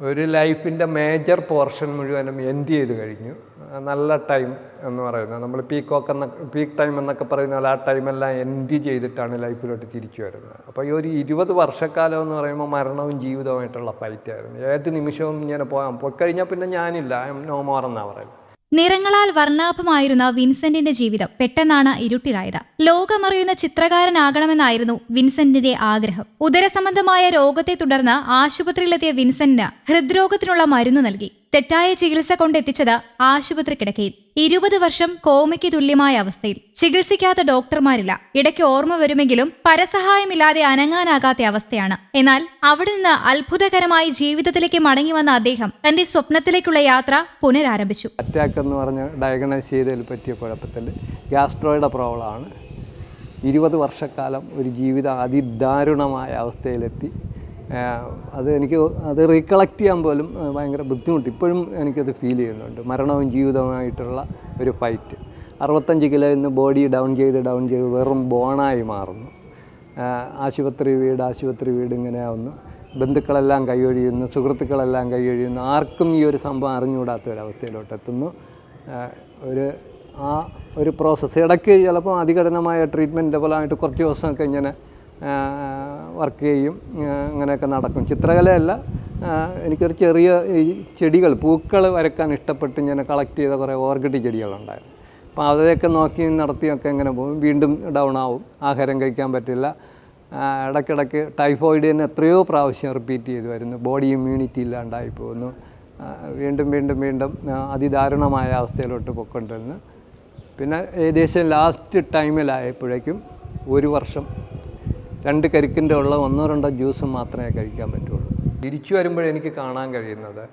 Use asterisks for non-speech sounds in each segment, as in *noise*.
ഒരു ലൈഫിന്റെ major portion മുഴുവനും എൻഡ് ചെയ്ത് കഴിഞ്ഞു. നല്ല ടൈം എന്ന് പറയുന്നത്. നമ്മൾ പീക്കോക്ക് എന്ന പീക്ക് ടൈം എന്നൊക്കെ പറയുന്ന ആ ടൈമെല്ലാം എൻഡ് ചെയ്തിട്ടാണ് ലൈഫിലോട്ട് തിരിച്ചു വരുന്നത്. അപ്പോൾ ഈ ഒരു ഇരുപത് വർഷക്കാലം എന്ന് പറയുമ്പോൾ മരണവും ജീവിതവുമായിട്ടുള്ള ഫൈറ്റായിരുന്നു ഏത് നിമിഷവും ഇങ്ങനെ പോകാം. പോയി കഴിഞ്ഞാൽ പിന്നെ ഞാനില്ല. നോ മോർ എന്നാണ് പറയുന്നത്. നിറങ്ങളാൽ വർണാഭമായിരുന്ന വിൻസെന്റിന്റെ ജീവിതം പെട്ടെന്നാണ് ഇരുട്ടിലായത്. ലോകമറിയുന്ന ചിത്രകാരനാകണമെന്നായിരുന്നു വിൻസെന്റിന്റെ ആഗ്രഹം. ഉദരസംബന്ധമായ രോഗത്തെ തുടർന്ന് ആശുപത്രിയിലെത്തിയ വിൻസെന്റിന് ഹൃദ്രോഗത്തിനുള്ള മരുന്ന് നൽകി. തെറ്റായ ചികിത്സ കൊണ്ടെത്തിച്ചത് ആശുപത്രി കിടക്കയിൽ. ഇരുപത് വർഷം കോമയ്ക്ക് തുല്യമായ അവസ്ഥയിൽ ചികിത്സിക്കാത്ത ഡോക്ടർമാരില്ല. ഇടയ്ക്ക് ഓർമ്മ വരുമെങ്കിലും പരസഹായമില്ലാതെ അനങ്ങാനാകാത്ത അവസ്ഥയാണ്. എന്നാൽ അവിടെ നിന്ന് അത്ഭുതകരമായി ജീവിതത്തിലേക്ക് മടങ്ങി വന്ന അദ്ദേഹം തന്റെ സ്വപ്നത്തിലേക്കുള്ള യാത്ര പുനരാരംഭിച്ചു. അറ്റാക്ക് എന്ന് പറഞ്ഞ ഡയഗ്നോസ് ചെയ്തതിൽ പറ്റിയ കുഴപ്പത്തിൽ ഗ്യാസ്ട്രോയുടെ പ്രോബ്ലമാണ്. ഇരുപത് വർഷക്കാലം ഒരു ജീവിതം അതിദാരുണമായ അവസ്ഥയിലെത്തി. അത് എനിക്ക് അത് റീകളക്ട് ചെയ്യാൻ പോലും ഭയങ്കര ബുദ്ധിമുട്ട്. ഇപ്പോഴും എനിക്കത് ഫീൽ ചെയ്യുന്നുണ്ട്. മരണവും ജീവിതവുമായിട്ടുള്ള ഒരു ഫൈറ്റ് അറുപത്തഞ്ച് കിലോ ഇന്ന് ബോഡി ഡൗൺ ചെയ്ത് ഡൗൺ ചെയ്ത് വെറും ബോണായി മാറുന്നു. ആശുപത്രി വീട് ആശുപത്രി വീട് ഇങ്ങനെ ആവുന്നു. ബന്ധുക്കളെല്ലാം കൈയൊഴിയുന്നു സുഹൃത്തുക്കളെല്ലാം കൈയൊഴിയുന്നു ആർക്കും ഈ ഒരു സംഭവം അറിഞ്ഞുകൂടാത്ത ഒരവസ്ഥയിലോട്ട് എത്തുന്നു. ഒരു ആ ഒരു പ്രോസസ്സ് ഇടയ്ക്ക് ചിലപ്പോൾ അതികഠിനമായ ട്രീറ്റ്മെന്റിന്റെ ഫലമായിട്ട് കുറച്ച് ദിവസമൊക്കെ ഇങ്ങനെ വർക്ക് ചെയ്യും അങ്ങനെയൊക്കെ നടക്കും. ചിത്രകലയല്ല എനിക്കൊരു ചെറിയ ഈ ചെടികൾ പൂക്കൾ വരയ്ക്കാൻ ഇഷ്ടപ്പെട്ട് ഞാൻ കളക്ട് ചെയ്ത കുറേ ഓർക്കിഡ് ചെടികളുണ്ടായിരുന്നു. അപ്പോൾ അതൊക്കെ നോക്കി നടത്തിയൊക്കെ ഇങ്ങനെ പോകും. വീണ്ടും ഡൗൺ ആവും. ആഹാരം കഴിക്കാൻ പറ്റില്ല. ഇടയ്ക്കിടയ്ക്ക് ടൈഫോയിഡ് തന്നെ എത്രയോ പ്രാവശ്യം റിപ്പീറ്റ് ചെയ്ത് വരുന്നു. ബോഡി ഇമ്മ്യൂണിറ്റി ഇല്ലാണ്ടായി പോകുന്നു. വീണ്ടും വീണ്ടും വീണ്ടും അതിദാരുണമായ അവസ്ഥയിലോട്ട് പൊക്കൊണ്ടിരുന്നു പിന്നെ ഏകദേശം ലാസ്റ്റ് ടൈമിലായപ്പോഴേക്കും ഒരു വർഷം രണ്ട് കരിക്കിന്റെ ഉള്ള ഒന്നോ രണ്ടോ ജ്യൂസ് മാത്രമേ കഴിക്കാൻ പറ്റുള്ളൂ. തിരിച്ചു വരുമ്പോൾ എനിക്ക് കാണാൻ കഴിയുന്നത്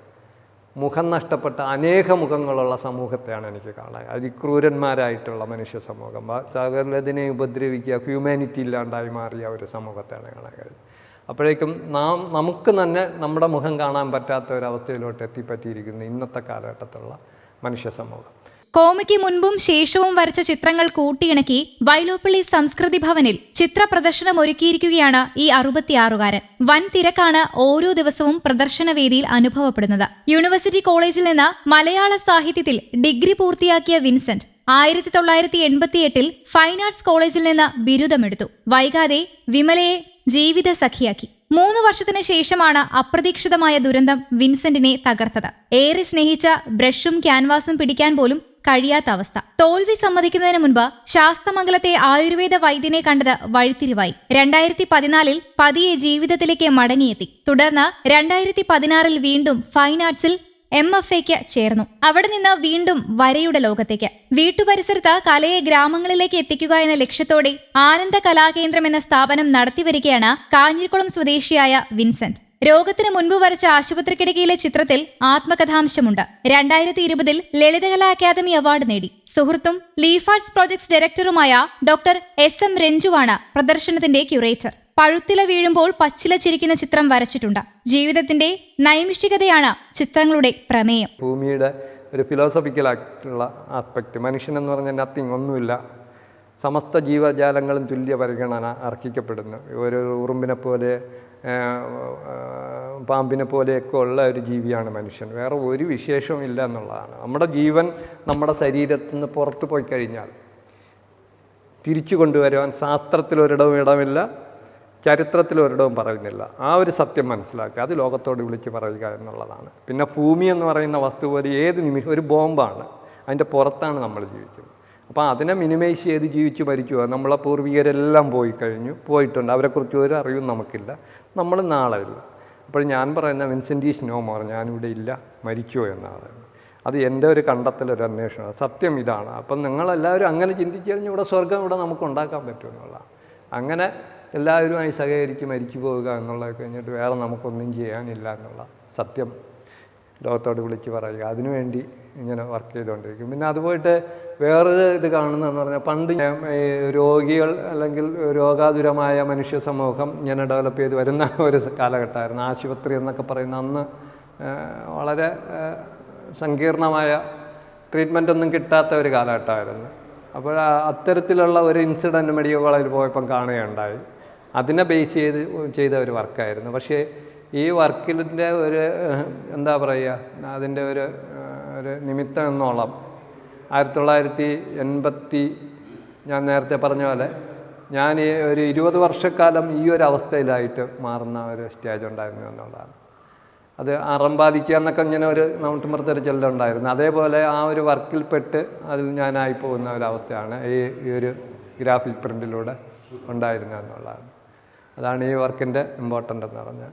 മുഖം നഷ്ടപ്പെട്ട അനേക മുഖങ്ങളുള്ള സമൂഹത്തെയാണ് എനിക്ക് കാണാൻ അതിക്രൂരന്മാരായിട്ടുള്ള മനുഷ്യ സമൂഹം സകലതിനെ ഉപദ്രവിക്കുക ഹ്യൂമാനിറ്റി ഇല്ലാണ്ടായി മാറിയ ഒരു സമൂഹത്തെയാണ് കാണാൻ കഴിയുന്നത്. അപ്പോഴേക്കും നാം നമുക്ക് തന്നെ നമ്മുടെ മുഖം കാണാൻ പറ്റാത്ത ഒരു അവസ്ഥയിലോട്ട് എത്തിപ്പറ്റിയിരിക്കുന്നു ഇന്നത്തെ കാലഘട്ടത്തിലുള്ള മനുഷ്യ സമൂഹം. കോമയ്ക്ക് മുൻപും ശേഷവും വരച്ച ചിത്രങ്ങൾ കൂട്ടിയിണക്കി വൈലോപ്പിള്ളി സംസ്കൃതി ഭവനിൽ ചിത്ര പ്രദർശനം ഒരുക്കിയിരിക്കുകയാണ് ഈ അറുപത്തിയാറുകാരൻ. വൻ തിരക്കാണ് ഓരോ ദിവസവും പ്രദർശനവേദിയിൽ അനുഭവപ്പെടുന്നത്. യൂണിവേഴ്സിറ്റി കോളേജിൽ നിന്ന് മലയാള സാഹിത്യത്തിൽ ഡിഗ്രി പൂർത്തിയാക്കിയ വിൻസെന്റ് ആയിരത്തി തൊള്ളായിരത്തി എൺപത്തിയെട്ടിൽ ഫൈൻ ആർട്സ് കോളേജിൽ നിന്ന് ബിരുദമെടുത്തു. വൈകാതെ വിമലയെ ജീവിത സഖിയാക്കി. മൂന്ന് വർഷത്തിന് ശേഷമാണ് അപ്രതീക്ഷിതമായ ദുരന്തം വിൻസെന്റിനെ തകർത്തത്. ഏറെ സ്നേഹിച്ച ബ്രഷും ക്യാൻവാസും പിടിക്കാൻ പോലും കഴിയാത്ത അവസ്ഥ. തോൽവി സമ്മതിക്കുന്നതിന് മുൻപ് ശാസ്തമംഗലത്തെ ആയുർവേദ വൈദ്യനെ കണ്ടത് വഴിത്തിരിവായി. രണ്ടായിരത്തി പതിനാലിൽ പതിയെ ജീവിതത്തിലേക്ക് മടങ്ങിയെത്തി. തുടർന്ന് രണ്ടായിരത്തി പതിനാറിൽ വീണ്ടും ഫൈൻ ആർട്സിൽ എം എഫ് എക്ക് ചേർന്നു. അവിടെ നിന്ന് വീണ്ടും വരയുടെ ലോകത്തേക്ക്. വീട്ടുപരിസരത്ത് കലയെ ഗ്രാമങ്ങളിലേക്ക് എത്തിക്കുക എന്ന ലക്ഷ്യത്തോടെ ആനന്ദ കലാകേന്ദ്രം എന്ന സ്ഥാപനം നടത്തിവരികയാണ് കാഞ്ഞിരക്കുളം സ്വദേശിയായ വിൻസെന്റ്. രോഗത്തിന് മുൻപ് വരച്ച ആശുപത്രി ചിത്രത്തിൽ ആത്മകഥാംശമുണ്ട്. രണ്ടായിരത്തി ഇരുപതിൽ ലളിതകലാ അക്കാദമി അവാർഡ് നേടി. സുഹൃത്തും ലീഫാർട്സ് പ്രോജക്ട്സ് ഡയറക്ടറുമായ ഡോക്ടർ എസ് എം രഞ്ജുവാണ് പ്രദർശനത്തിന്റെ ക്യൂറേറ്റർ. പഴുത്തില വീഴുമ്പോൾ പച്ചില ചിരിക്കുന്ന ചിത്രം വരച്ചിട്ടുണ്ട്. ജീവിതത്തിന്റെ നൈമിഷികതയാണ് ചിത്രങ്ങളുടെ പ്രമേയം. ഭൂമിയുടെ ഒരു ഫിലോസഫിക്കൽ ആയിട്ടുള്ള ആസ്പെക്ട് മനുഷ്യൻ എന്ന് പറഞ്ഞാൽ നത്തിങ് ഒന്നുമില്ല. സമസ്ത ജീവജാലങ്ങളും തുല്യ പരിഗണന അർഹിക്കപ്പെടുന്നു. ഒരു ഉറുമ്പിനെ പോലെ പാമ്പിനെ പോലെയൊക്കെ ഉള്ള ഒരു ജീവിയാണ് മനുഷ്യൻ. വേറെ ഒരു വിശേഷവും ഇല്ല എന്നുള്ളതാണ്. നമ്മുടെ ജീവൻ നമ്മുടെ ശരീരത്തിൽ നിന്ന് പുറത്തു പോയി കഴിഞ്ഞാൽ തിരിച്ചു കൊണ്ടുവരുവാൻ ശാസ്ത്രത്തിൽ ഒരിടവും ഇടമില്ല ചരിത്രത്തിൽ ഒരിടവും പറയുന്നില്ല. ആ ഒരു സത്യം മനസ്സിലാക്കുക. അത് ലോകത്തോട് വിളിച്ച് പറയുക എന്നുള്ളതാണ്. പിന്നെ ഭൂമി എന്ന് പറയുന്ന വസ്തു പോലെ ഏത് നിമിഷം ഒരു ബോംബാണ്. അതിന്റെ പുറത്താണ് നമ്മൾ ജീവിക്കുന്നത്. അപ്പോൾ അതിനെ മിനിമൈസ് ചെയ്ത് ജീവിച്ച് മരിച്ചു. പോകുക നമ്മളെ പൂർവികരെല്ലാം പോയി കഴിഞ്ഞു. പോയിട്ടുണ്ട്. അവരെക്കുറിച്ച് ഒരു അറിവും നമുക്കില്ല. നമ്മൾ നാളെ ഇല്ല അപ്പോൾ ഞാൻ പറയുന്ന വിൻസെന്റീസ് നോ മോർ ഞാനിവിടെ ഇല്ല മരിച്ചു എന്നാണ്. അത് എന്റെ ഒരു കണ്ടെത്തലൊരു അന്വേഷണമാണ് അന്വേഷണം. സത്യം ഇതാണ്. അപ്പം നിങ്ങളെല്ലാവരും അങ്ങനെ ചിന്തിച്ചു കഴിഞ്ഞാൽ ഇവിടെ സ്വർഗം ഇവിടെ നമുക്ക് ഉണ്ടാക്കാൻ പറ്റുമെന്നുള്ളതാണ് അങ്ങനെ എല്ലാവരുമായി സഹകരിച്ച് മരിച്ചു പോവുക എന്നുള്ളത് കഴിഞ്ഞിട്ട് വേറെ നമുക്കൊന്നും ചെയ്യാനില്ല എന്നുള്ള സത്യം ലോകത്തോട് വിളിച്ച് പറയുക. അതിനുവേണ്ടി ഇങ്ങനെ വർക്ക് ചെയ്തുകൊണ്ടിരിക്കും. പിന്നെ അതുപോയിട്ട് വേറൊരു ഇത് കാണുന്നതെന്ന് പറഞ്ഞാൽ പണ്ട് രോഗികൾ അല്ലെങ്കിൽ രോഗാതുരമായ മനുഷ്യ സമൂഹം ഇങ്ങനെ ഡെവലപ്പ് ചെയ്ത് വരുന്ന *laughs* ഒരു കാലഘട്ടമായിരുന്നു. ആശുപത്രി എന്നൊക്കെ പറയുന്ന അന്ന് വളരെ സങ്കീർണമായ ട്രീറ്റ്മെന്റ് ഒന്നും കിട്ടാത്ത ഒരു കാലഘട്ടമായിരുന്നു. അപ്പോൾ അത്തരത്തിലുള്ള ഒരു ഇൻസിഡന്റ് മെഡിക്കൽ കോളേജിൽ പോയപ്പം കാണുകയുണ്ടായി. അതിനെ ബേസ് ചെയ്ത് ചെയ്ത ഒരു വർക്കായിരുന്നു പക്ഷേ ഈ വർക്കിന്റെ ഒരു എന്താ പറയുക അതിന്റെ ഒരു ഒരു നിമിത്തം എന്നോളം ആയിരത്തി തൊള്ളായിരത്തി എൺപത്തി ഞാൻ നേരത്തെ പറഞ്ഞ പോലെ ഞാൻ ഈ ഒരു ഇരുപത് വർഷക്കാലം ഈ ഒരു അവസ്ഥയിലായിട്ട് മാറുന്ന ഒരു സ്റ്റേജ് ഉണ്ടായിരുന്നു എന്നുള്ളതാണ്. അത് അറം എന്നൊക്കെ ഇങ്ങനെ ഒരു നമുട്ടുമ്പുറത്ത് ഒരു ചെല്ലുണ്ടായിരുന്നു. അതേപോലെ ആ ഒരു വർക്കിൽപ്പെട്ട് അതിൽ ഞാനായി പോകുന്ന ഒരവസ്ഥയാണ് ഈ ഈ ഒരു ഗ്രാഫിക് പ്രിന്റിലൂടെ ഉണ്ടായിരുന്നു എന്നുള്ളതാണ്. അതാണ് ഈ വർക്കിന്റെ ഇമ്പോർട്ടന്റ് എന്ന് പറഞ്ഞാൽ.